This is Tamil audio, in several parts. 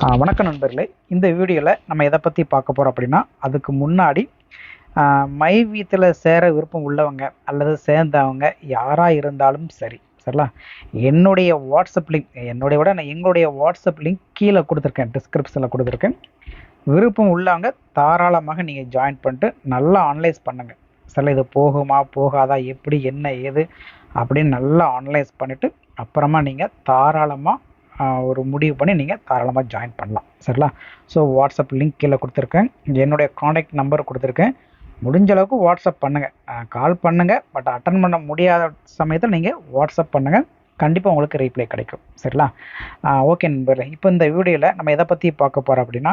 வணக்கம் நண்பர்களே. இந்த வீடியோவில் நம்ம எதை பற்றி பார்க்க போகிறோம் அப்படின்னா அதுக்கு முன்னாடி மை வீத்தில் சேர விருப்பம் உள்ளவங்க அல்லது சேர்ந்தவங்க யாராக இருந்தாலும் சரி சரிங்களா என்னுடைய வாட்ஸ்அப் லிங்க் என்னுடைய விட நான் எங்களுடைய வாட்ஸ்அப் லிங்க் கீழே கொடுத்துருக்கேன் டிஸ்கிரிப்ஷனில் கொடுத்துருக்கேன். விருப்பம் உள்ளவங்க தாராளமாக நீங்கள் ஜாயின் பண்ணிட்டு நல்லா அனலைஸ் பண்ணுங்கள் சில இது போகுமா போகாதா எப்படி என்ன ஏது அப்படின்னு நல்லா அனலைஸ் பண்ணிவிட்டு அப்புறமா நீங்கள் தாராளமாக ஒரு முடிவு பண்ணி நீங்கள் தாராளமாக ஜாயின் பண்ணலாம். சரிங்களா? ஸோ வாட்ஸ்அப் லிங்க் கீழே கொடுத்துருக்கேன். என்னுடைய காண்டாக்ட் நம்பர் கொடுத்துருக்கேன். முடிஞ்ச அளவுக்கு வாட்ஸ்அப் பண்ணுங்கள் கால் பண்ணுங்கள் பட் அட்டன் பண்ண முடியாத சமயத்தில் நீங்கள் வாட்ஸ்அப் பண்ணுங்கள் கண்டிப்பாக உங்களுக்கு ரீப்ளை கிடைக்கும். சரிங்களா? ஓகே நண்பர்களே. இப்போ இந்த வீடியோவில் நம்ம எதை பற்றி பார்க்க போகிறோம் அப்படின்னா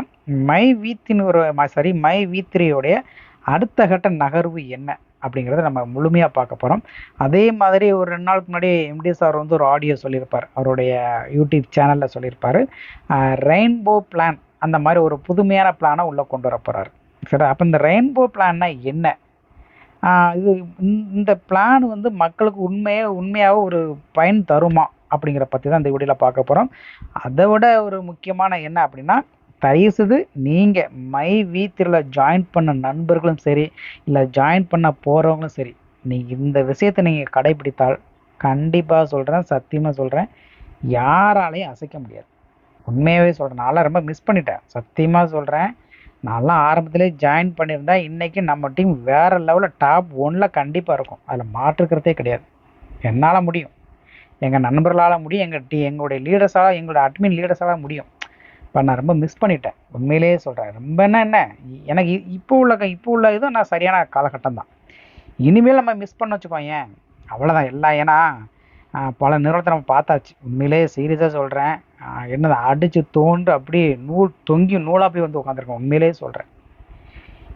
மை வீத்தின் ஒரு சாரி மை வீத்திரியோடைய அடுத்த கட்ட நகர்வு என்ன அப்படிங்கிறத நம்ம முழுமையாக பார்க்க போகிறோம் அதே மாதிரி ஒரு ரெண்டு நாளுக்கு முன்னாடி எம்டி சார் வந்து ஒரு ஆடியோ சொல்லியிருப்பார். அவருடைய யூடியூப் சேனலில் சொல்லியிருப்பார். ரெயின்போ பிளான் அந்த மாதிரி ஒரு புதுமையான பிளானை உள்ளே கொண்டு வர போகிறாரு சரி அப்போ இந்த ரெயின்போ பிளான்னா என்ன? இது இந்த- இந்த பிளான் வந்து மக்களுக்கு உண்மையே உண்மையாக ஒரு பயன் தருமா அப்படிங்கிற பற்றி தான் இந்த வீடியோவில் பார்க்க போகிறோம் அதை விட ஒரு முக்கியமான என்ன அப்படின்னா தயவுசெய்து நீங்கள் மை வீத்திரில் ஜாயின் பண்ண நண்பர்களும் சரி இல்லை ஜாயின் பண்ண போகிறவங்களும் சரி நீங்கள் இந்த விஷயத்தை நீங்கள் கடைபிடித்தால் கண்டிப்பாக சொல்கிறேன் சத்தியமாக சொல்கிறேன் யாராலையும் அசைக்க முடியாது. உண்மையாகவே சொல்கிறேன் நான்லாம் ரொம்ப மிஸ் பண்ணிட்டேன். சத்தியமாக சொல்கிறேன் நான்லாம் ஆரம்பத்திலே ஜாயின் பண்ணியிருந்தா இன்றைக்கி நம்ம டீம் வேறு லெவலில் டாப் ஒன்னில் கண்டிப்பாக இருக்கும். அதில் மாற்றுக்கிறதே கிடையாது. என்னால் முடியும். எங்கள் நண்பர்களால் முடியும் எங்கள் டீ எங்களுடைய லீடர்ஸால் எங்களோட அட்மின் லீடர்ஸால் முடியும். இப்போ நான் ரொம்ப மிஸ் பண்ணிட்டேன். உண்மையிலேயே சொல்கிறேன் ரொம்ப என்ன? என்ன எனக்கு இப்போ உள்ள க- இப்போ உள்ள இதுவும் நான் சரியான காலகட்டம் தான். இனிமேல் நம்ம மிஸ் பண்ண வச்சுக்கோங்க அவ்வளோதான் எல்லாம் ஏன்னா பல நிறுவனத்தை நம்ம பார்த்தாச்சு. உண்மையிலேயே சீரியஸாக சொல்கிறேன் என்னது? அடித்து தோண்டு அப்படியே நூல் தொங்கி நூலாக போய் வந்து உட்காந்துருக்கோம் உண்மையிலேயே சொல்கிறேன்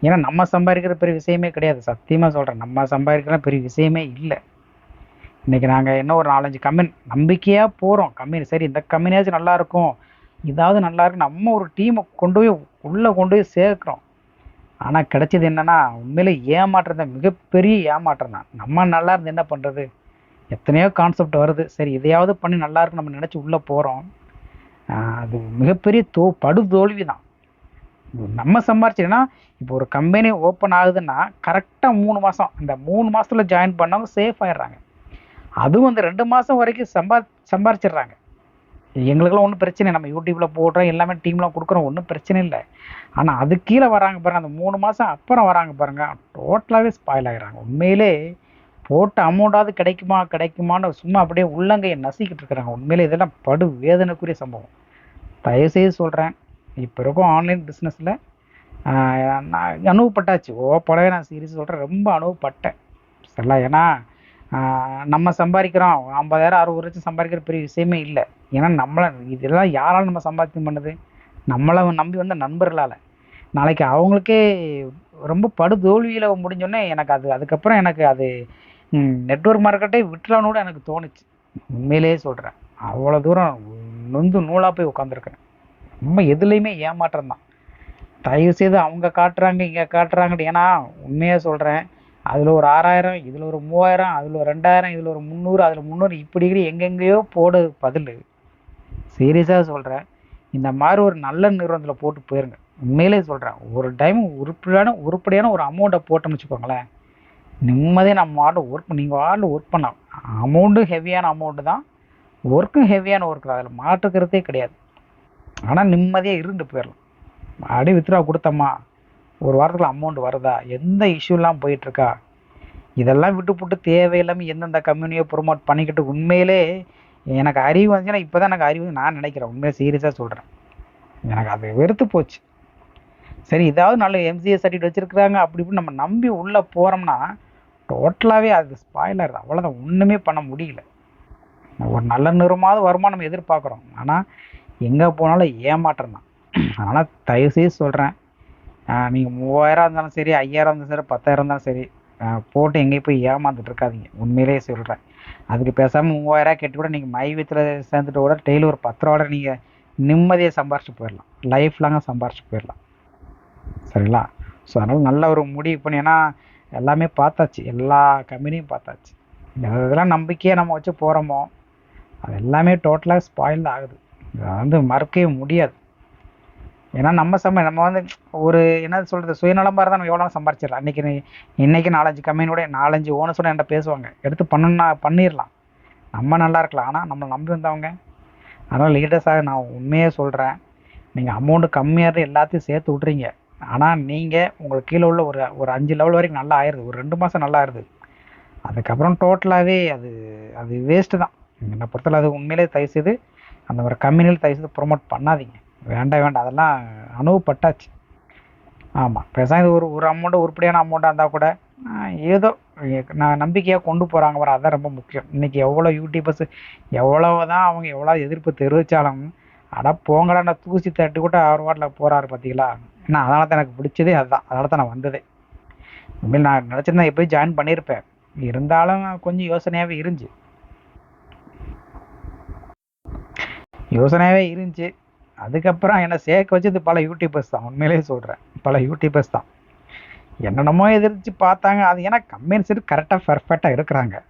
ஏன்னா நம்ம சம்பாதிக்கிற பெரிய விஷயமே கிடையாது. சத்தியமாக சொல்கிறேன் நம்ம சம்பாதிக்கிற பெரிய விஷயமே இல்லை. இன்றைக்கி நாங்கள் என்ன ஒரு நாலஞ்சு கம்பெனி நம்பிக்கையாக போகிறோம் கம்பெனி சரி இந்த கம்பெனியாச்சும் நல்லாயிருக்கும் இதாவது நல்லா இருக்கு. நம்ம ஒரு டீமை கொண்டு போய் உள்ளே கொண்டு போய் சேர்க்குறோம். ஆனால் கிடைச்சது என்னென்னா உண்மையில் ஏமாற்றம் தான் மிகப்பெரிய ஏமாற்றம் தான் நம்ம நல்லா இருந்து என்ன பண்ணுறது எத்தனையோ கான்செப்ட் வருது. சரி இதையாவது பண்ணி நல்லா இருக்கு நம்ம நினச்சி உள்ளே போகிறோம் அது மிகப்பெரிய தோ படு தோல்வி தான் நம்ம சம்பாரிச்சோன்னா இப்போ ஒரு கம்பெனி ஓப்பன் ஆகுதுன்னா கரெக்டாக மூணு மாதம் இந்த மூணு மாதத்தில் ஜாயின் பண்ணவங்க சேஃப் ஆயிடுறாங்க. அதுவும் அந்த ரெண்டு மாதம் வரைக்கும் சம்பா சம்பாரிச்சிடுறாங்க. எங்களுக்கெல்லாம் ஒன்றும் பிரச்சனை இல்லை. நம்ம யூடியூப்பில் போடுறோம் எல்லாமே டீம்லாம் கொடுக்குறோம் ஒன்றும் பிரச்சனை இல்லை. ஆனால் அது கீழே வராங்க பாருங்கள் அந்த மூணு மாதம் அப்புறம் வராங்க பாருங்க. டோட்டலாகவே ஸ்பாயில் ஆகிறாங்க உண்மையிலே போட்ட அமௌண்ட்டாவது கிடைக்குமா கிடைக்குமான்னு சும்மா அப்படியே உள்ளங்கையை நசிக்கிட்டு இருக்கிறாங்க. உண்மையிலே இதெல்லாம் படு வேதனைக்குரிய சம்பவம். தயவுசெய்து சொல்கிறேன் இப்போ இருக்கும் ஆன்லைன் பிஸ்னஸில் நான் அனுபவப்பட்டாச்சு ஓ படவே நான் சீரியஸ் சொல்கிறேன் ரொம்ப அனுபவப்பட்டேன் சரிங்களா? ஏன்னா நம்ம சம்பாதிக்கிறோம். ஐம்பதாயிரம் அறுபது லட்சம் சம்பாதிக்கிற பெரிய விஷயமே இல்லை. ஏன்னா நம்மளை இதெல்லாம் யாரால் நம்ம சம்பாத்தியம் பண்ணுது? நம்மளை நம்பி வந்த நண்பர்களால். நாளைக்கு அவங்களுக்கே ரொம்ப படு தோல்வியில் முடிஞ்சோடனே எனக்கு அது அதுக்கப்புறம் எனக்கு அது நெட்வொர்க் மார்க்கெட்டே விட்டுலான்னு கூட எனக்கு தோணுச்சு. உண்மையிலேயே சொல்கிறேன் அவ்வளோ தூரம் நொந்து நூலாக போய் உட்காந்துருக்கேன் ரொம்ப எதுலேயுமே ஏமாற்றம் தான். தயவு செய்து அவங்க காட்டுறாங்க இங்கே காட்டுறாங்கன்னு. ஏன்னா உண்மையாக சொல்கிறேன் அதில் ஒரு ஆறாயிரம் இதில் ஒரு மூவாயிரம் அதில் ஒரு ரெண்டாயிரம் இதில் ஒரு முந்நூறு அதில் முந்நூறு இப்படி எங்கெங்கேயோ போடு பதில். சீரியஸாக சொல்கிறேன் இந்த மாதிரி ஒரு நல்ல நிறுவனத்தில் போட்டு போயிருங்க. உண்மையிலே சொல்கிறேன் ஒரு டைம் உருப்படியான உருப்படியான ஒரு அமௌண்ட்டை போட்டோம்னு வச்சுக்கோங்களேன். நிம்மதியாக நம்ம ஆள் ஒர்க் நீங்கள் ஆள் ஒர்க் பண்ணலாம். அமௌண்ட்டும் ஹெவியான அமௌண்ட்டு தான். ஒர்க்கும் ஹெவியான ஒர்க் தான். அதில் மாற்றுக்கிறதே கிடையாது. ஆனால் நிம்மதியாக இருந்து போயிடலாம் அப்படியே வித்ரா கொடுத்தம்மா. ஒரு வாரத்தில் அமௌண்ட் வருதா? எந்த இஷ்யூலாம் போயிட்டுருக்கா? இதெல்லாம் விட்டுப்புட்டு தேவையில்லாமல் எந்தெந்த கம்யூனியை ப்ரொமோட் பண்ணிக்கிட்டு உண்மையிலே எனக்கு அறிவு வந்துச்சுன்னா இப்போ தான் எனக்கு அறிவு வந்து நான் நினைக்கிறேன். உண்மையாக சீரியஸாக சொல்கிறேன் எனக்கு அது வெறுத்து போச்சு. சரி இதாவது நல்ல எம்சிஏ சர்டிஃபிகேட் வச்சுருக்குறாங்க. அப்படி இப்படி நம்ம நம்பி உள்ளே போகிறோம்னா டோட்டலாகவே அது ஸ்பாயிலர் அவ்வளோதான் ஒன்றுமே பண்ண முடியல. ஒரு நல்ல நிறமாவது வருமானம் எதிர்பார்க்குறோம். ஆனால் எங்கே போனாலும் ஏமாற்றம் தான். ஆனால் தயவுசெய்து சொல்கிறேன் நீங்கள் மூவாயிரம் இருந்தாலும் சரி ஐயாயிரம் இருந்தாலும் சரி பத்தாயிரம் இருந்தாலும் சரி போட்டு எங்கேயும் போய் ஏமாந்துட்டு இருக்காதிங்க. உண்மையிலேயே சொல்கிறேன் அதுக்கு பேசாமல் மூவாயிரம் கட்டி கூட நீங்கள் மை வீட்டில் சேர்ந்துட்டு கூட டெய்லி ஒரு பத்து ரூபா நீங்கள் நிம்மதியாக சம்பாரிச்சு போயிடலாம். லைஃப் லாங்காக சம்பாரிச்சு போயிடலாம். சரிங்களா? ஸோ அதனால் நல்ல ஒரு முடிவு பண்ணி ஏன்னா எல்லாமே பார்த்தாச்சு. எல்லா கம்பெனியும் பார்த்தாச்சு. இதெல்லாம் நம்பிக்கையாக நம்ம வச்சு போகிறோமோ அது எல்லாமே டோட்டலாக ஸ்பாயில் ஆகுது. அது வந்து மறக்கவே முடியாது. ஏன்னா நம்ம சம நம்ம வந்து ஒரு என்ன சொல்கிறது சுயநலமாக இருந்தால் நம்ம எவ்வளோ சம்பாரிச்சிடலாம். இன்றைக்கி இன்றைக்கி நாலஞ்சு கம்பெனியோட நாலஞ்சு ஓனர்ஸோட என்கிட்ட பேசுவாங்க. எடுத்து பண்ணணும்னா பண்ணிடலாம். நம்ம நல்லா இருக்கலாம். ஆனால் நம்மளை நம்பி வந்தவங்க அதனால் லீடர்ஸாக நான் உண்மையே சொல்கிறேன் நீங்கள் அமௌண்ட்டு கம்மியாக இருந்து எல்லாத்தையும் சேர்த்து விட்றீங்க ஆனால் நீங்கள் உங்களுக்கு கீழே உள்ள ஒரு ஒரு அஞ்சு லெவல் வரைக்கும் நல்லா ஆயிடுது ஒரு ரெண்டு மாதம் நல்லா ஆயிடுது அதுக்கப்புறம் டோட்டலாகவே அது அது வேஸ்ட்டு தான். என்னை பொறுத்தவரை அது உண்மையிலே தயவு செய்து அந்த ஒரு கம்பெனியில் தயவு செய்து ப்ரொமோட் பண்ணாதீங்க. வேண்டாம் வேண்டாம். அதெல்லாம் அனுபவப்பட்டாச்சு ஆமாம் பேசாம இது ஒரு ஒரு அமௌண்ட்டு உருப்படியான அமௌண்ட்டாக இருந்தால் கூட ஏதோ நான் நம்பிக்கையாக கொண்டு போகிறாங்க பாரு. அதான் ரொம்ப முக்கியம். இன்றைக்கி எவ்வளோ யூடியூபர்ஸ் எவ்வளவு தான் அவங்க எவ்வளோ எதிர்ப்பு தெரிவித்தாலும் அட போங்கடா நான் தூசி தட்டு கூட அவர் வாட்டில் போகிறாரு பார்த்தீங்களா நான் அதனால தான் எனக்கு பிடிச்சதே அதுதான். அதனால தான் நான் வந்ததே. உண்மையில் நான் நினச்சிருந்தா எப்போயும் ஜாயின் பண்ணியிருப்பேன் இருந்தாலும் கொஞ்சம் யோசனையாகவே இருந்துச்சு. யோசனையாகவே இருந்துச்சு. அதுக்கப்புறம் என்னை சேர்க்க வச்சது பல யூடியூபர்ஸ் தான். உண்மையிலேயே சொல்கிறேன் பல யூடியூபர்ஸ் தான். என்னென்னமோ எதிர்த்து பார்த்தாங்க. அது ஏன்னா கம்பெனி கரெக்டாக பர்ஃபெக்டாக இருக்கிறாங்க.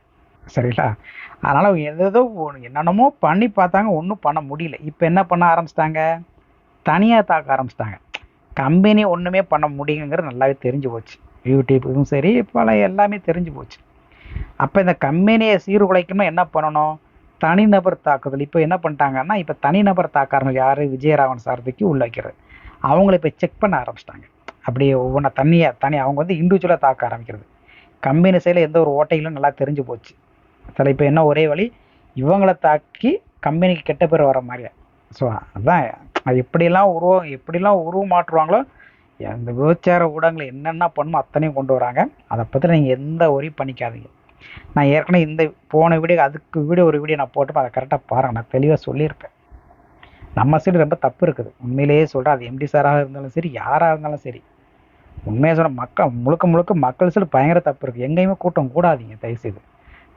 சரிங்களா? அதனால் அவங்க எதோ என்னென்னமோ பண்ணி பார்த்தாங்க. ஒன்றும் பண்ண முடியல. இப்போ என்ன பண்ண ஆரம்பிச்சிட்டாங்க? தனியாக தாக்க ஆரம்பிச்சிட்டாங்க. கம்பெனி ஒன்றுமே பண்ண முடியுங்கிறது நல்லாவே தெரிஞ்சு போச்சு. யூடியூப்புக்கும் சரி பல எல்லாமே தெரிஞ்சு போச்சு. அப்போ இந்த கம்பெனியை சீர்குலைக்கணும் என்ன பண்ணணும்? தனிநபர் தாக்குதல். இப்போ என்ன பண்ணிட்டாங்கன்னா இப்போ தனிநபர் தாக்காரங்கள் யார்? விஜயராவன் சாரதிக்கு உள்ளாக்கிறது அவங்கள இப்போ செக் பண்ண ஆரம்பிச்சிட்டாங்க. அப்படியே ஒவ்வொன்றா தனியாக தனி அவங்க வந்து இண்டிவிஜுவலாக தாக்க ஆரம்பிக்கிறது. கம்பெனி சைடில் எந்த ஒரு ஓட்டைகளும் நல்லா தெரிஞ்சு போச்சு. அதில் இப்போ என்ன ஒரே வழி இவங்கள தாக்கி கம்பெனிக்கு கெட்ட பேர் வர மாதிரியா ஸோ அதான் அது எப்படிலாம் உருவம் எப்படிலாம் உருவம் மாற்றுவாங்களோ அந்த விபச்சார ஊடகங்கள் என்னென்ன பண்ணுமோ அத்தனையும் கொண்டு வராங்க. அதை பற்றி நீங்கள் எந்த ஒரே பண்ணிக்காதீங்க. நான் ஏற்கனவே இந்த போன வீடியோ அதுக்கு வீடியோ ஒரு வீடியோ நான் போட்டுப்போ அதை கரெக்டாக பாருங்க. நான் தெளிவாக சொல்லியிருப்பேன். நம்ம சைடு ரொம்ப தப்பு இருக்குது. உண்மையிலேயே சொல்கிறேன் அது எம்டி சாராக இருந்தாலும் சரி யாராக இருந்தாலும் சரி. உண்மையாக சொல்ல மக்கள் முழுக்க முழுக்க மக்கள் சைடு பயங்கர தப்பு இருக்குது. எங்கேயுமே கூட்டம் கூடாதீங்க தயவுசெய்து.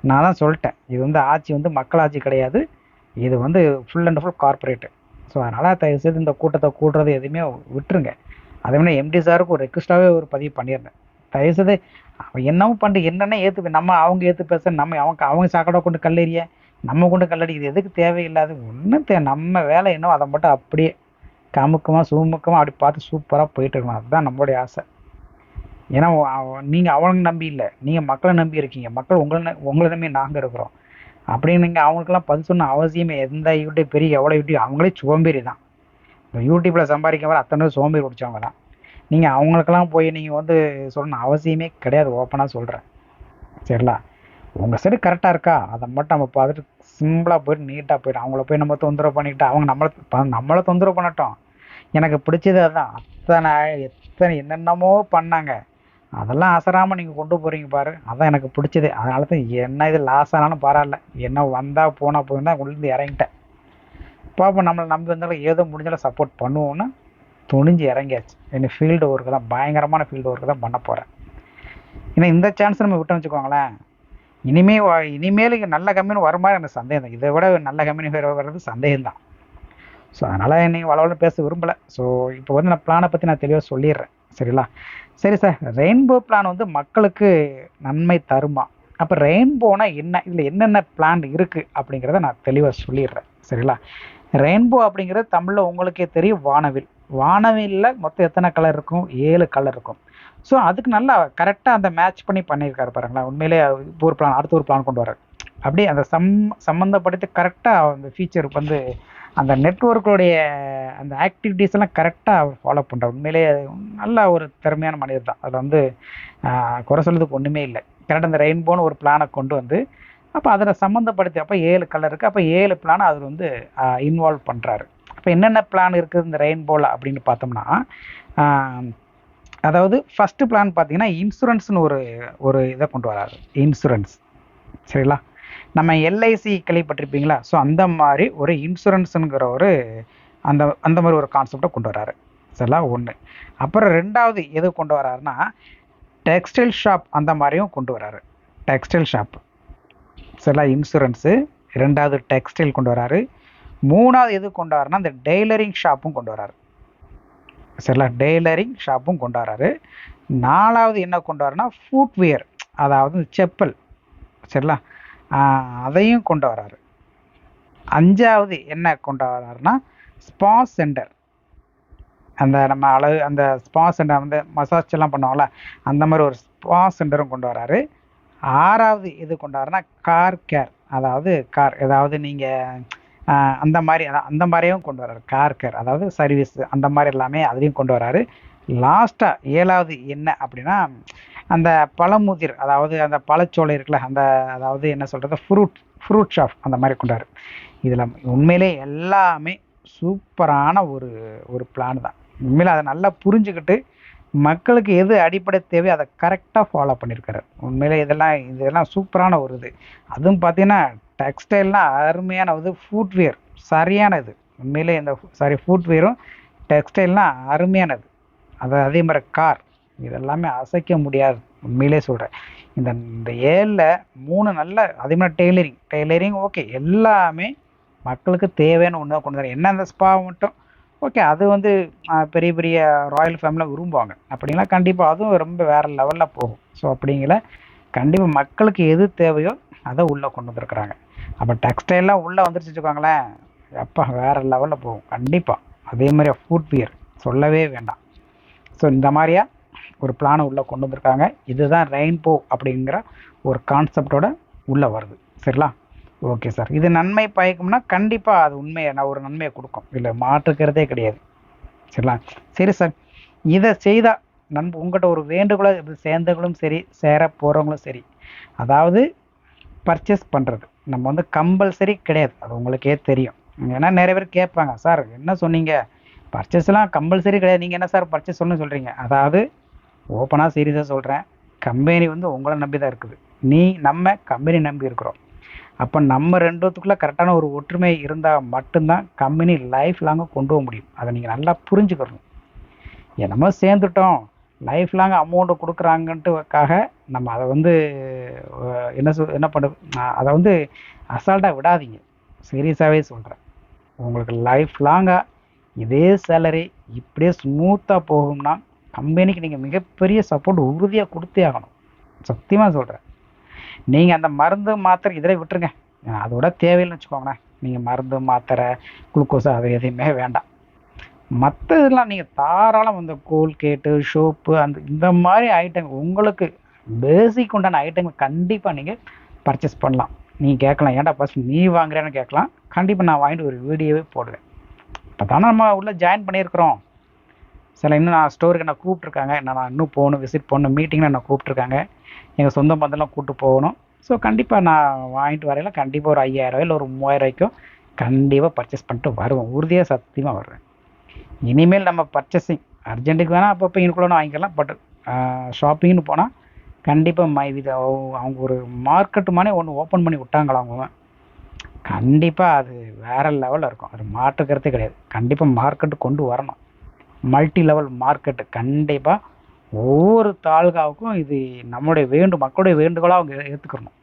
நான் தான் சொல்லிட்டேன். இது வந்து ஆட்சி வந்து மக்கள் ஆட்சி கிடையாது. இது வந்து full and full corporate so அதனால் தயவுசெய்து இந்த கூட்டத்தை கூட்டுறது எதுவுமே விட்டுருங்க. அதே மாதிரி எம்டி சாருக்கு ஒரு ரெக்வஸ்ட்டாகவே ஒரு பதிவு பண்ணியிருந்தேன். தயவுசெய்து அவன் என்னவும் பண்ணிட்டு என்னென்ன ஏற்று நம்ம அவங்க ஏற்று பேச நம்ம அவங்க அவங்க சாக்கடை கொண்டு கல்லெறிய நம்ம கொண்டு கல்லடி எதுக்கு தேவையில்லாது ஒன்றும் தே நம்ம வேலை என்னவோ அதை மட்டும் அப்படியே கமுக்கமாக சுமுக்கமாக அப்படி பார்த்து சூப்பராக போயிட்டு இருக்கணும். அதுதான் நம்மளுடைய ஆசை. ஏன்னா நீங்கள் அவங்கள நம்பி இல்லை. நீங்கள் மக்களை நம்பி இருக்கீங்க. மக்கள் உங்களை ந- உங்களை நம்பி நாங்கள் இருக்கிறோம். அப்படின்னு நீங்கள் அவங்களுக்கெல்லாம் பதில் சொன்ன அவசியமே எந்த யூடியூப் பெரிய எவ்வளோ யூடியூப் அவங்களே சோம்பேறி தான் இந்த யூடியூப்பில் சம்பாதிக்க வர அத்தனை சோம்பேறி பிடிச்சவங்க தான் நீங்கள் அவங்களுக்கெல்லாம் போய் நீங்கள் வந்து சொல்லணும் அவசியமே கிடையாது. ஓப்பனாக சொல்கிறேன் சரிங்களா? உங்கள் சைடு கரெக்டாக இருக்கா? அதை மட்டும் நம்ம பார்த்துட்டு சிம்பிளாக போயிட்டு நீட்டாக போய்ட்டு அவங்கள போய் நம்ம தொந்தரவு பண்ணிக்கிட்டு அவங்க நம்மளை நம்மளை தொந்தரவு பண்ணட்டும். எனக்கு பிடிச்சது அதுதான் அத்தனை எத்தனை என்னென்னமோ பண்ணாங்க. அதெல்லாம் அசராமல் நீங்கள் கொண்டு போகிறீங்க பாரு. அதான் எனக்கு பிடிச்சது. அதனால தான் என்ன இது லாஸ் ஆனாலும் பரவாயில்ல. என்ன வந்தால் போனால் போதும் தான் உள்ளேருந்து இறங்கிட்டேன். பாப்போம். நம்மளை நம்பி வந்தாலும் ஏதோ முடிஞ்சாலும் சப்போர்ட் பண்ணுவோன்னா துணிஞ்சு இறங்கியாச்சு. என்ன ஃபீல்டு ஒர்க்கு தான் பயங்கரமான ஃபீல்டு ஒர்க்கு தான் பண்ண போகிறேன் ஏன்னா இந்த சான்ஸ் நம்ம விட்டோம்னு வச்சுக்கோங்களேன். இனிமே இனிமேல் நல்ல கம்பெனி வர மாதிரி எனக்கு சந்தேகம் தான். இதை விட நல்ல கம்பெனி வர்றது சந்தேகம் தான். ஸோ அதனால் என்னை வளவள பேச விரும்பலை. ஸோ இப்போ வந்து நான் பிளானை பற்றி நான் தெளிவாக சொல்லிடுறேன். சரிங்களா? சரி சார் ரெயின்போ பிளான் வந்து மக்களுக்கு நன்மை தருமா? அப்போ ரெயின்போனா என்ன? இதில் என்னென்ன பிளான் இருக்குது அப்படிங்கிறத நான் தெளிவாக சொல்லிடுறேன். சரிங்களா? ரெயின்போ அப்படிங்கிறது தமிழில் உங்களுக்கே தெரியும் வானவில். வானவில்ல மொத்தம் எத்தனை கலர் இருக்கும்? ஏழு கலர் இருக்கும். ஸோ அதுக்கு நல்லா கரெக்டாக அந்த மேட்ச் பண்ணி பண்ணியிருக்காரு பாருங்களேன். உண்மையிலே ஒரு பிளான் அடுத்த ஒரு பிளான் கொண்டு வராரு அப்படியே அந்த சம் சம்மந்தப்படுத்தி கரெக்டாக அந்த ஃபீச்சர் வந்து அந்த நெட்ஒர்க்குடைய அந்த ஆக்டிவிட்டீஸ் எல்லாம் கரெக்டாக அவர் ஃபாலோ பண்ணுறார் உண்மையிலேயே நல்ல ஒரு திறமையான மனிதர் தான். அதில் வந்து குறை சொல்கிறதுக்கு ஒன்றுமே இல்லை. கரெக்டாக அந்த ரெயின்போன்னு ஒரு பிளானை கொண்டு வந்து அப்போ அதில் சம்மந்தப்படுத்தி அப்போ ஏழு கலர் இருக்குது அப்போ ஏழு பிளானை அதில் வந்து இன்வால்வ் பண்ணுறாரு இப்போ என்னென்ன பிளான் இருக்குது இந்த ரெயின்போவில் அப்படின்னு பார்த்தோம்னா அதாவது ஃபஸ்ட்டு பிளான் பார்த்தீங்கன்னா இன்சூரன்ஸ்னு ஒரு ஒரு இதை கொண்டு வராரு. இன்சூரன்ஸ் சரிங்களா? நம்ம எல்ஐசி கேள்விப்பட்டிருப்பீங்களா? ஸோ அந்த மாதிரி ஒரு இன்சூரன்ஸுங்கிற ஒரு அந்த அந்த மாதிரி ஒரு கான்செப்டை கொண்டு வராரு. சரிங்களா? ஒன்று அப்புறம் ரெண்டாவது எது கொண்டு வராருன்னா டெக்ஸ்டைல் ஷாப் அந்த மாதிரியும் கொண்டு வராரு. டெக்ஸ்டைல் ஷாப் சரிங்களா? இன்சூரன்ஸு ரெண்டாவது டெக்ஸ்டைல் கொண்டு வராரு. மூணாவது எது கொண்டு வராருன்னா இந்த டெய்லரிங் ஷாப்பும் கொண்டு வராரு. சரிங்களா? டெய்லரிங் ஷாப்பும் கொண்டு வராரு. நாலாவது என்ன கொண்டு வராருன்னா ஃபுட்வேர் அதாவது செப்பல். சரிங்களா? அதையும் கொண்டு வராரு. அஞ்சாவது என்ன கொண்டு வராருன்னா ஸ்பா சென்டர் அந்த நம்ம அழகு அந்த ஸ்பா சென்டர் வந்து மசாஜ் எல்லாம் பண்ணுவோம்ல அந்த மாதிரி ஒரு ஸ்பா சென்டரும் கொண்டு வராரு. ஆறாவது எது கொண்டு வராருன்னா கார் கேர் அதாவது கார் ஏதாவது நீங்கள் அந்த மாதிரி அதான் அந்த மாதிரியும் கொண்டு வர்றாரு. கார் கேர் அதாவது சர்வீஸ் அந்த மாதிரி எல்லாமே அதையும் கொண்டு வர்றாரு. லாஸ்ட்டாக ஏழாவது என்ன அப்படின்னா அந்த பழமுதிர் அதாவது அந்த பழச்சோலை இருக்குல்ல அந்த அதாவது என்ன சொல்கிறது ஃப்ரூட் ஃப்ரூட் ஷாப் அந்த மாதிரி கொண்டாரு. இதில் உண்மையிலே எல்லாமே சூப்பரான ஒரு ஒரு பிளான் தான். உண்மையில் அதை நல்லா புரிஞ்சுக்கிட்டு மக்களுக்கு எது அடிப்படை தேவையோ அதை கரெக்டாக ஃபாலோ பண்ணியிருக்காரு உண்மையிலே இதெல்லாம் இதெல்லாம் சூப்பரான ஒரு இது. அதுவும் பார்த்தீங்கன்னா டெக்ஸ்டைல்னால் அருமையான இது ஃபுட்வேர் சரியானது. உண்மையிலே இந்த சாரி ஃபுட்வேரும் டெக்ஸ்டைல்னால் அருமையானது. அது அதே மாதிரி கார் இதெல்லாமே அசைக்க முடியாது. உண்மையிலே சொல்கிறேன் இந்த இந்த ஏழில் மூணு நல்ல அதே மாதிரி டெய்லரிங் டெய்லரிங் ஓகே எல்லாமே மக்களுக்கு தேவையான ஒன்று கொண்டு வரேன் என்ன அந்த ஸ்பா மட்டும்? ஓகே அது வந்து பெரிய பெரிய ராயல் ஃபேமிலியில் விரும்புவாங்க. அப்படிங்களா கண்டிப்பாக அதுவும் ரொம்ப வேறு லெவலில் போகும். ஸோ அப்படிங்கிற கண்டிப்பாக மக்களுக்கு எது தேவையோ அதை உள்ளே கொண்டு வந்துருக்குறாங்க. அப்போ டெக்ஸ்டைல்லாம் உள்ளே வந்துருச்சு வச்சுக்கோங்களேன். எப்போ வேறு லெவலில் போகும். கண்டிப்பாக அதே மாதிரி ஃபுட்வியர் சொல்லவே வேண்டாம். ஸோ இந்த மாதிரியா ஒரு பிளானை உள்ளே கொண்டு வந்திருக்காங்க. இதுதான் ரெயின்போ அப்படிங்கிற ஒரு கான்செப்டோட உள்ளே வருது. சரிங்களா ஓகே சார் இது நன்மை பயக்கும்னா கண்டிப்பாக அது உண்மையை நான் ஒரு நன்மையை கொடுக்கும். இல்லை மாற்றுக்கிறதே கிடையாது. சரிங்களா சரி சார் இதை செய்தால் நண்பு உங்கள்கிட்ட ஒரு வேண்டுகோளை இது சேர்ந்தவங்களும் சரி சேர போகிறவங்களும் சரி. அதாவது பர்ச்சேஸ் பண்ணுறது நம்ம வந்து கம்பல்சரி கிடையாது. அது உங்களுக்கே தெரியும். ஏன்னா நிறைய பேர் கேட்பாங்க சார் என்ன சொன்னீங்க? பர்ச்சேஸ்லாம் கம்பல்சரி கிடையாது. நீங்கள் என்ன சார் பர்ச்சேஸ் சொல்லணும்னு சொல்கிறீங்க அதாவது ஓப்பனாக சீரியஸாக சொல்கிறேன் கம்பெனி வந்து உங்களை நம்பி தான் இருக்குது. நீ நம்ம கம்பெனி நம்பி இருக்கிறோம். அப்போ நம்ம ரெண்டுத்துக்குள்ளே கரெக்டான ஒரு ஒற்றுமை இருந்தால் மட்டும்தான் கம்பெனி லைஃப் லாங்காக கொண்டு போக முடியும். அதை நீங்கள் நல்லா புரிஞ்சுக்கணும். என்னமோ சேர்ந்துட்டோம். லைஃப் லாங் அமௌண்ட்டு கொடுக்குறாங்கன்ட்டுக்காக நம்ம அதை வந்து என்ன சொல் என்ன பண்ண அதை வந்து அசால்ட்டாக விடாதீங்க. சீரியஸாகவே சொல்கிறேன் உங்களுக்கு லைஃப் லாங்காக இதே சேலரி இப்படியே ஸ்மூத்தாக போகும்னா கம்பெனிக்கு நீங்கள் மிகப்பெரிய சப்போர்ட் உறுதியாக கொடுத்தே ஆகணும். சத்தியமாக சொல்கிறேன் நீங்கள் அந்த மருந்து மாத்திரை இதில் விட்டுருங்க. அதோட தேவையில்லைன்னு வச்சுக்கோங்களேன். நீங்கள் மருந்து மாத்திரை குளுக்கோஸ் அது எதையுமே வேண்டாம். மற்ற இதெல்லாம் நீங்கள் தாராளம் இந்த கோல்கேட்டு ஷோப்பு அந்த இந்த மாதிரி ஐட்டம் உங்களுக்கு பேசிக் உண்டான ஐட்டங்கள் கண்டிப்பாக நீங்கள் பர்ச்சேஸ் பண்ணலாம். நீங்கள் கேட்கலாம் ஏன்டா ஃபஸ்ட் நீ வாங்குறேன்னு கேட்கலாம். கண்டிப்பாக நான் வாங்கிட்டு ஒரு வீடியோவே போடுவேன். இப்போ தானே நம்ம உள்ளே ஜாயின் பண்ணியிருக்கிறோம். சில இன்னும் நான் ஸ்டோருக்கு என்ன கூப்பிட்ருக்காங்க என்ன நான் இன்னும் போகணும் விசிட் பண்ணணும் மீட்டிங்கில் என்ன கூப்பிட்ருக்காங்க எங்கள் சொந்த பந்தம்லாம் கூப்பிட்டு போகணும். ஸோ கண்டிப்பாக நான் வாங்கிட்டு வரையில கண்டிப்பாக ஒரு ஐயாயிரம் இல்லை ஒரு மூவாயிரம் ரூபாய்க்கும் கண்டிப்பாக பர்ச்சேஸ் பண்ணிட்டு வருவேன். உறுதியாக சத்தியமாக வருவேன். இனிமேல் நம்ம பர்ச்சேசிங் அர்ஜென்ட்டுக்கு வேணால் அப்பப்போ இன்குள்ள வாங்கிக்கலாம். பட் ஷாப்பிங்னு போனால் கண்டிப்பாக மை வித் அவங்க ஒரு மார்க்கெட்டு மாதிரி ஒன்று ஓப்பன் பண்ணி விட்டாங்களா அவங்க? கண்டிப்பாக அது வேறு லெவலில் இருக்கும். அது மாற்றுக்கிறதே கிடையாது. கண்டிப்பாக மார்க்கெட்டு கொண்டு வரணும். மல்டி லெவல் மார்க்கெட்டு கண்டிப்பாக ஒவ்வொரு தாலுகாவுக்கும் இது நம்மளுடைய வேண்டு மக்களுடைய வேண்டுகோளாக அவங்க ஏற்றுக்கணும்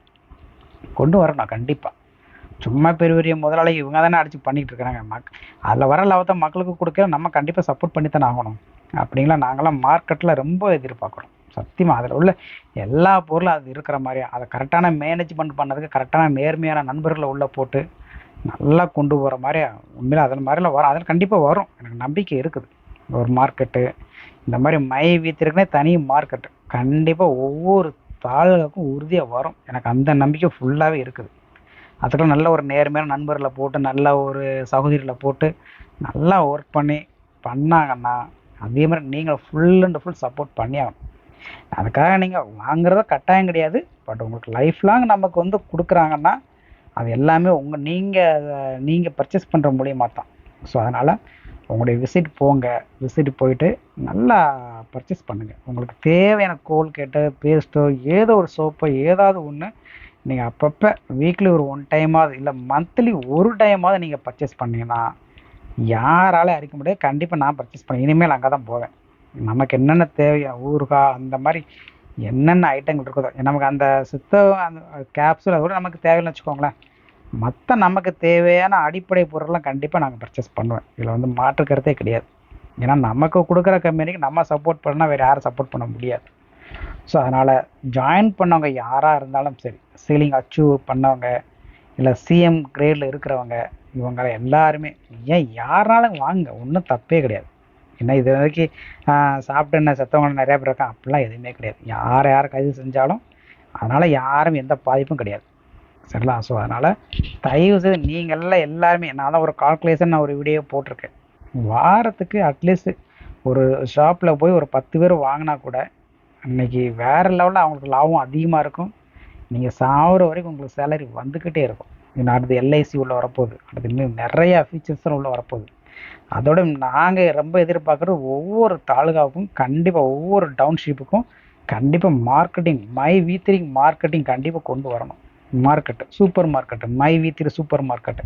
கொண்டு வரணும் கண்டிப்பாக சும்மா பெரிய பெரிய முதலாளி இவங்க தானே அடிச்சு பண்ணிகிட்டு இருக்கிறாங்க. மக் அதில் வர லாபத்தை மக்களுக்கு கொடுக்க நம்ம கண்டிப்பாக சப்போர்ட் பண்ணி தானே ஆகணும். அப்படிங்களா? நாங்களாம் மார்க்கெட்டில் ரொம்ப எதிர்பார்க்குறோம். சத்தியமாக அதில் உள்ள எல்லா பொருளும் அது இருக்கிற மாதிரி. அதை கரெக்டான மேனேஜ்மெண்ட் பண்ணதுக்கு கரெக்டான நேர்மையான நண்பர்களை உள்ளே போட்டு நல்லா கொண்டு போகிற மாதிரி உண்மையில் அதில் மாதிரிலாம் வரும். அதில் கண்டிப்பாக வரும். எனக்கு நம்பிக்கை இருக்குது. ஒரு மார்க்கெட்டு இந்த மாதிரி மை வீத்திற்குனே தனி மார்க்கெட்டு கண்டிப்பாக ஒவ்வொரு தாளுக்கும் உறுதியாக வரும். எனக்கு அந்த நம்பிக்கை ஃபுல்லாகவே இருக்குது. அதுக்கெல்லாம் நல்ல ஒரு நேர்மையான நண்பர்களை போட்டு நல்ல ஒரு சகோதரிகளை போட்டு நல்லா ஒர்க் பண்ணி பண்ணாங்கன்னா அதே மாதிரி நீங்கள் ஃபுல் அண்ட் ஃபுல் சப்போர்ட் பண்ணி ஆகணும். அதுக்காக நீங்கள் வாங்குறத கட்டாயம் கிடையாது. பட் உங்களுக்கு லைஃப் லாங் நமக்கு வந்து கொடுக்குறாங்கன்னா அது எல்லாமே உங்கள் நீங்கள் நீங்கள் பர்ச்சேஸ் பண்ணுற மூலியமாக தான். ஸோ அதனால் உங்களுடைய விசிட் போங்க. விசிட் போயிட்டு நல்லா பர்ச்சேஸ் பண்ணுங்கள் உங்களுக்கு தேவையான கோல்கேட்டு பேஸ்ட்டோ ஏதோ ஒரு சோப்போ ஏதாவது ஒன்று நீங்கள் அப்பப்போ வீக்லி ஒரு ஒன் டைமாவது இல்லை மந்த்லி ஒரு டைமாவது நீங்கள் பர்ச்சேஸ் பண்ணீங்கன்னா யாராலும் அடிக்க முடியாது. கண்டிப்பாக நான் பர்ச்சேஸ் பண்ணேன் இனிமேல் அங்கே தான் போவேன். நமக்கு என்னென்ன தேவையோ ஊறுகாய் அந்த மாதிரி என்னென்ன ஐட்டங்கள் இருக்குதோ நமக்கு அந்த சுத்த அந்த கேப்சூல் கூட நமக்கு தேவையில்லைன்னு வச்சுக்கோங்களேன். மற்ற நமக்கு தேவையான அடிப்படை பொருள்லாம் கண்டிப்பாக நாங்கள் பர்ச்சேஸ் பண்ணுவேன் இதில் வந்து மாற்று கருத்தே கிடையாது. ஏன்னா நமக்கு கொடுக்குற கம்பெனிக்கு நம்ம சப்போர்ட் பண்ணால் வேறு யாரும் சப்போர்ட் பண்ண முடியாது. ஸோ அதனால் ஜாயின் பண்ணவங்க யாராக இருந்தாலும் சரி சீலிங் அச்சீவ் பண்ணவங்க இல்லை சிஎம் கிரேடில் இருக்கிறவங்க இவங்க எல்லாருமே ஏன் யாராலும் வாங்க ஒன்றும் தப்பே கிடையாது. ஏன்னா இது வரைக்கும் சாப்பிட்டு என்ன செத்தவங்க நிறையா பேர் இருக்காங்க அப்படிலாம் எதுவுமே கிடையாது. யார் யார் கைது செஞ்சாலும் அதனால் யாரும் எந்த பாதிப்பும் கிடையாது. சரிங்களா? ஸோ அதனால் தயவு செய்து நீங்கள்லாம் எல்லாருமே நான் தான் ஒரு கால்குலேஷன் நான் ஒரு வீடியோ போட்டிருக்கேன். வாரத்துக்கு அட்லீஸ்ட் ஒரு ஷாப்பில் போய் ஒரு பத்து பேர் வாங்கினா கூட அன்னைக்கு வேறு லெவலில் அவங்களுக்கு லாபம் அதிகமாக இருக்கும். நீங்கள் சாகுற வரைக்கும் உங்களுக்கு சேலரி வந்துக்கிட்டே இருக்கும். இன்னும் அடுத்து எல்ஐசி உள்ளே வரப்போகுது. அடுத்து இன்னும் நிறையா ஃபீச்சர்ஸ்லாம் உள்ளே வரப்போகுது. அதோட நாங்கள் ரொம்ப எதிர்பார்க்குறது ஒவ்வொரு தாலுகாவுக்கும் கண்டிப்பாக ஒவ்வொரு டவுன்ஷிப்புக்கும் கண்டிப்பாக marketing my V three marketing கண்டிப்பாக கொண்டு வரணும். Market super market my V three super market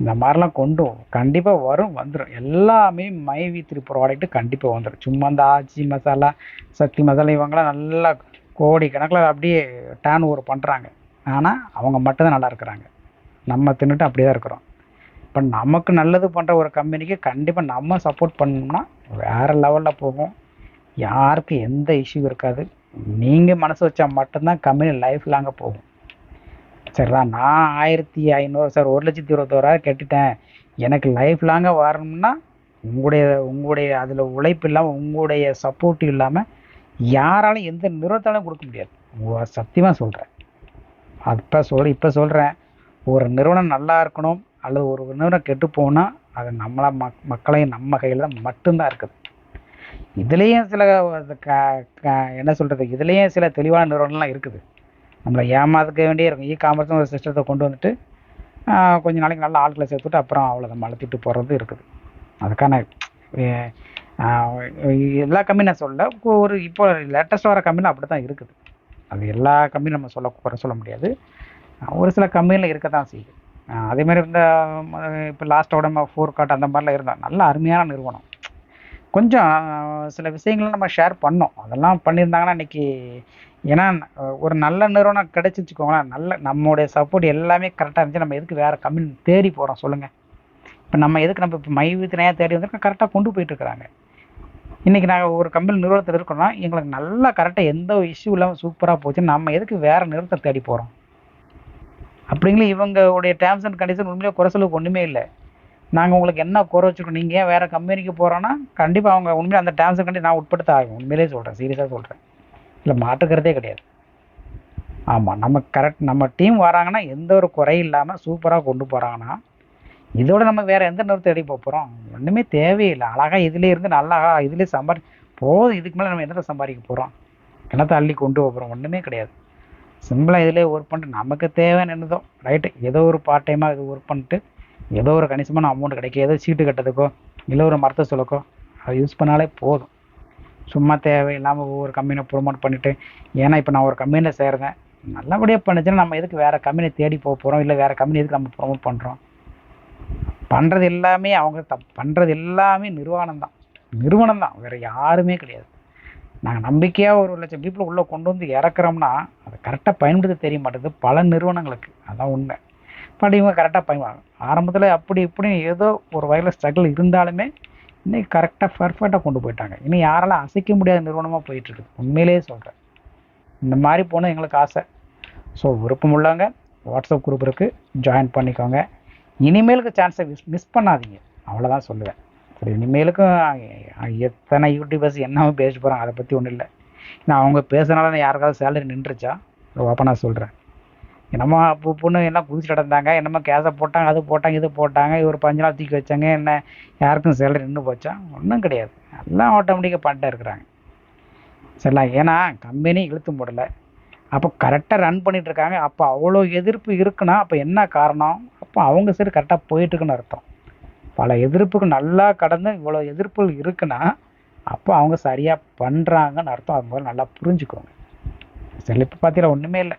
இந்த மாதிரிலாம் கொண்டு கண்டிப்பாக வரும் வந்துடும் எல்லாமே மை வி த்ரீ ப்ராடக்ட்டு கண்டிப்பாக வந்துடும் சும்மா இந்த ஆச்சி மசாலா சக்தி மசாலா இவங்கெல்லாம் நல்லா கோடி கணக்கில் அப்படியே டேன் ஓவர் பண்ணுறாங்க ஆனால் அவங்க மட்டும்தான் நல்லா இருக்கிறாங்க. நம்ம தின்னுட்டு அப்படியே தான் இருக்கிறோம். இப்போ நமக்கு நல்லது பண்ணுற ஒரு கம்பெனிக்கு கண்டிப்பாக நம்ம சப்போர்ட் பண்ணோம்னா வேறு லெவலில் போகும். யாருக்கும் எந்த இஷ்யூ இருக்காது. நீங்கள் மனசு வச்சா மட்டும்தான் கம்பெனி லைஃப் லாங்காக போகும். சரிடா நான் ஆயிரத்தி ஐநூறு சார் ஒரு லட்சத்தி இருபத்தோராயிரம் கட்டிட்டேன். எனக்கு லைஃப் லாங்காக வரணும்னா உங்களுடைய உங்களுடைய அதில் உழைப்பு இல்லாமல் உங்களுடைய சப்போர்ட் இல்லாமல் யாராலும் எந்த நிறுவனத்தாலும் கொடுக்க முடியாது. சத்தியமாக சொல்கிறேன் அப்போ சொல் இப்போ சொல்கிறேன் ஒரு நிறுவனம் நல்லா இருக்கணும் அல்லது ஒரு நிறுவனம் கெட்டு போனால் அது நம்மளா மக் மக்களையும் நம்ம கையில் தான் மட்டும்தான் இருக்குது. இதுலேயும் சில க க என்ன சொல்கிறது இதுலேயும் சில தெளிவான நிறுவனம்லாம் இருக்குது. நம்மளை ஏமாத்துக்க வேண்டியே இருக்கும். இ காமர்ஸ்னு ஒரு சிஸ்டத்தை கொண்டு வந்துட்டு கொஞ்ச நாளைக்கு நல்ல ஆட்களை சேர்த்துட்டு அப்புறம் அவ்வளோதான் மலத்திட்டு போகிறது இருக்குது. அதுக்கான எல்லா கம்பெனி நான் சொல்ல ஒரு இப்போ லேட்டஸ்ட்டாக வர கம்பெனியில் அப்படி தான் இருக்குது. அது எல்லா கம்பெனியும் நம்ம சொல்ல குறை சொல்ல முடியாது. ஒரு சில கம்பெனியில் இருக்க தான் செய்யுது அதேமாதிரி இந்த இப்போ லாஸ்ட்டோட ஃபோர் காட் அந்த மாதிரிலாம் இருந்தால் நல்ல அருமையான நிறுவனம். கொஞ்சம் சில விஷயங்களை நம்ம ஷேர் பண்ணோம். அதெல்லாம் பண்ணியிருந்தாங்கன்னா இன்றைக்கி ஏன்னா ஒரு நல்ல நிறுவனம் கிடைச்சிச்சுக்கோங்களேன் நல்ல நம்மளுடைய சப்போர்ட் எல்லாமே கரெக்டாக இருந்துச்சு நம்ம எதுக்கு வேறு கம்பெனி தேடி போகிறோம் சொல்லுங்கள் இப்போ நம்ம எதுக்கு நம்ம இப்போ மைவித்தினையாக தேடி வந்திருக்கோம் கரெக்டாக கொண்டு போயிட்டுருக்குறாங்க இன்றைக்கி நாங்கள் ஒரு கம்பெனி நிறுவனத்தில் இருக்கோம்னா எங்களுக்கு நல்லா கரெக்டாக எந்த இஷ்யூ இல்லாமல் சூப்பராக போச்சு நம்ம எதுக்கு வேறு நிறுவனத்தை தேடி போகிறோம் அப்படிங்களே இவங்களுடைய டேர்ம்ஸ் அண்ட் கண்டிஷன் உண்மையிலே குறை சொல்லுக்கு ஒன்றுமே இல்லை. நாங்கள் உங்களுக்கு என்ன குறை வச்சுருக்கோம் நீங்கள் ஏன் வேறு கம்பெனிக்கு போகிறோன்னா கண்டிப்பாக அவங்க உண்மையாக அந்த டேர்ம்ஸ் கண்டி நான் உட்படுத்த ஆகும். உண்மையிலே சொல்கிறேன் சீரியஸாக சொல்கிறேன் இல்லை மாற்றுக்கிறதே கிடையாது. ஆமாம் நம்ம கரெக்ட் நம்ம டீம் வராங்கன்னா எந்த ஒரு குறையும் இல்லாமல் சூப்பராக கொண்டு போகிறாங்கன்னா இதோட நம்ம வேறு எந்த நிறுத்த தேடி போகிறோம் ஒன்றுமே தேவையில்லை. அழகாக இதுலேயே இருந்து நல்லா இதுலேயே சம்பாதி போதும் இதுக்கு மேலே நம்ம என்னத்தை சம்பாதிக்க போகிறோம் என்னத்தை அள்ளி கொண்டு போகிறோம் ஒன்றுமே கிடையாது. சிம்பிளாக இதிலே ஒர்க் பண்ணிட்டு நமக்கு தேவைன்னு என்னதோ ரைட்டு ஏதோ ஒரு பார்ட் டைமாக இது ஒர்க் பண்ணிட்டு ஏதோ ஒரு கணிசமான அமௌண்ட் கிடைக்கும். ஏதோ சீட்டு கட்டுறதுக்கோ இல்லை ஒரு மரத்தை சொல்லக்கோ அதை யூஸ் பண்ணாலே போதும். சும்மா தேவையில்லாமல் ஒவ்வொரு கம்பெனியை ப்ரொமோட் பண்ணிவிட்டு ஏன்னா இப்போ நான் ஒரு கம்பெனியில் சேர்றேன். நல்லபடியாக பண்ணுச்சுன்னா நம்ம எதுக்கு வேறு கம்பெனி தேடி போக போகிறோம் இல்லை வேறு கம்பெனி எதுக்கு நம்ம ப்ரொமோட் பண்ணுறோம் பண்ணுறது எல்லாமே அவங்க தப் பண்ணுறது எல்லாமே நிறுவனம் தான். நிறுவனம் தான். வேறு யாருமே கிடையாது. நாங்கள் நம்பிக்கையாக ஒரு லட்சம் பீப்புளை உள்ளே கொண்டு வந்து இறக்குறோம்னா அதை கரெக்டாக பயன்படுத்த தெரிய மாட்டேங்குது. பல நிறுவனங்களுக்கு. அதான் உண்மை. பட் இவங்க கரெக்டாக பயன் ஆரம்பத்தில் அப்படி இப்படி ஏதோ ஒரு வகையில் ஸ்ட்ரகிள் இருந்தாலுமே இன்னைக்கு கரெக்டாக பர்ஃபெக்டாக கொண்டு போயிட்டாங்க. இன்னும் யாராலும் அசைக்க முடியாத நிறுவனமாக போயிட்டுருக்குது உண்மையிலேயே சொல்கிறேன் இந்த மாதிரி போனால் எங்களுக்கு ஆசை. ஸோ விருப்பம் உள்ளவங்க வாட்ஸ்அப் குரூப் இருக்குது ஜாயின் பண்ணிக்கோங்க. இனிமேலுக்கு சான்ஸை மிஸ் மிஸ் பண்ணாதீங்க. அவ்வளோதான் சொல்லுவேன். சரி இனிமேலுக்கும் எத்தனை யூடியூபர்ஸ் என்னவோ பேச போகிறாங்க அதை பற்றி ஒன்றும் இல்லை. நான் அவங்க பேசுனால யாருக்காவது சேலரி நின்றுச்சா? ஓப்பனாக சொல்கிறேன் என்னமோ அப்போ பொண்ணு எல்லாம் குதிச்சுட்டு நடந்தாங்க என்னமோ கேஸை போட்டாங்க அது போட்டாங்க இது போட்டாங்க ஒரு பஞ்சு நாள் தூக்கி வச்சாங்க என்ன யாருக்கும் சேலரி நின்று போச்சா? ஒன்றும் கிடையாது. எல்லாம் ஆட்டோமேட்டிக்காக பண்ணிட்டே இருக்கிறாங்க. சரிங்களா? ஏன்னா கம்பெனி இழுத்து போடலை அப்போ கரெக்டாக ரன் பண்ணிகிட்டு இருக்காங்க. அப்போ அவ்வளோ எதிர்ப்பு இருக்குன்னா அப்போ என்ன காரணம்? அப்போ அவங்க சரி கரெக்டாக போயிட்டுருக்குன்னு அர்த்தம். பல எதிர்ப்புக்கு நல்லா கடந்து இவ்வளோ எதிர்ப்புகள் இருக்குன்னா அப்போ அவங்க சரியாக பண்ணுறாங்கன்னு அர்த்தம். அது முதல்ல நல்லா புரிஞ்சுக்கோங்க. சரி இப்போ பார்த்தீங்கன்னா ஒன்றுமே இல்லை.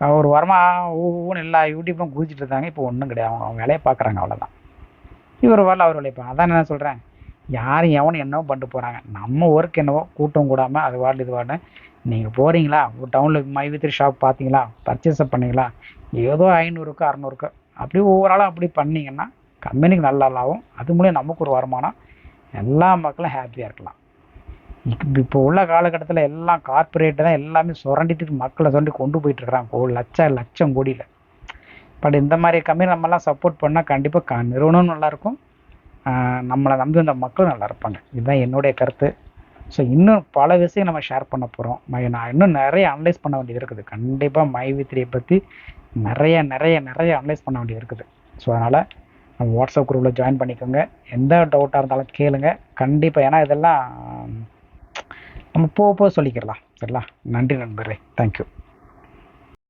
ஒரு வாரமாக ஊன்னு எல்லா யூடியூப்பும் குதிச்சுட்டு இருந்தாங்க. இப்போ ஒன்றும் கிடையாது. அவங்க அவங்க வேலையை பார்க்குறாங்க அவ்வளோதான் இவர் வரல அவர் வேலையை அதான் என்ன சொல்கிறேன் யாரும் எவனும் என்னவோ பண்ணிட்டு போகிறாங்க நம்ம ஒர்க் என்னவோ கூட்டம் கூடாமல் அது வாடல இது வாடல நீங்கள் போகிறீங்களா ஒரு டவுனில் மை வித்ரி ஷாப் பார்த்தீங்களா பர்ச்சேஸை பண்ணீங்களா? ஏதோ ஐநூறுக்கு அறநூறுக்கு. அப்படி ஒவ்வொரு ஆளும் அப்படி பண்ணீங்கன்னா கம்பெனிக்கு நல்லா லாபம். அது மூலியம் நமக்கு ஒரு வருமானம். எல்லா மக்களும் ஹாப்பியாக இருக்கலாம். இப்போ உள்ள காலகட்டத்தில் எல்லாம் கார்பரேட்டு தான் எல்லாமே சுரண்டிட்டு மக்களை சுரண்டி கொண்டு போயிட்டு இருக்கிறாங்க ஒரு லட்சம் லட்சம் கோடியில். பட் இந்த மாதிரி கம்பெனி நம்மலாம் சப்போர்ட் பண்ணால் கண்டிப்பாக க நிறுவனமும் நல்லாயிருக்கும் நம்மளை நம்பி வந்த மக்களும் நல்லா இருப்பாங்க. இதுதான் என்னுடைய கருத்து. ஸோ இன்னும் பல விஷயம் நம்ம ஷேர் பண்ண போகிறோம் மை நான் இன்னும் நிறைய அனலைஸ் பண்ண வேண்டியது இருக்குது. கண்டிப்பாக மை த்ரீயை பற்றி நிறைய நிறைய நிறைய அனலைஸ் பண்ண வேண்டியது இருக்குது. ஸோ அதனால் நம்ம வாட்ஸ்அப் குரூப்பில் ஜாயின் பண்ணிக்கோங்க. எந்த டவுட்டாக இருந்தாலும் கேளுங்க. கண்டிப்பாக ஏன்னா இதெல்லாம் நம்ம போக போக சொல்லிக்கிறலாம். சரிங்களா? நன்றி நண்பரே. தேங்க்யூ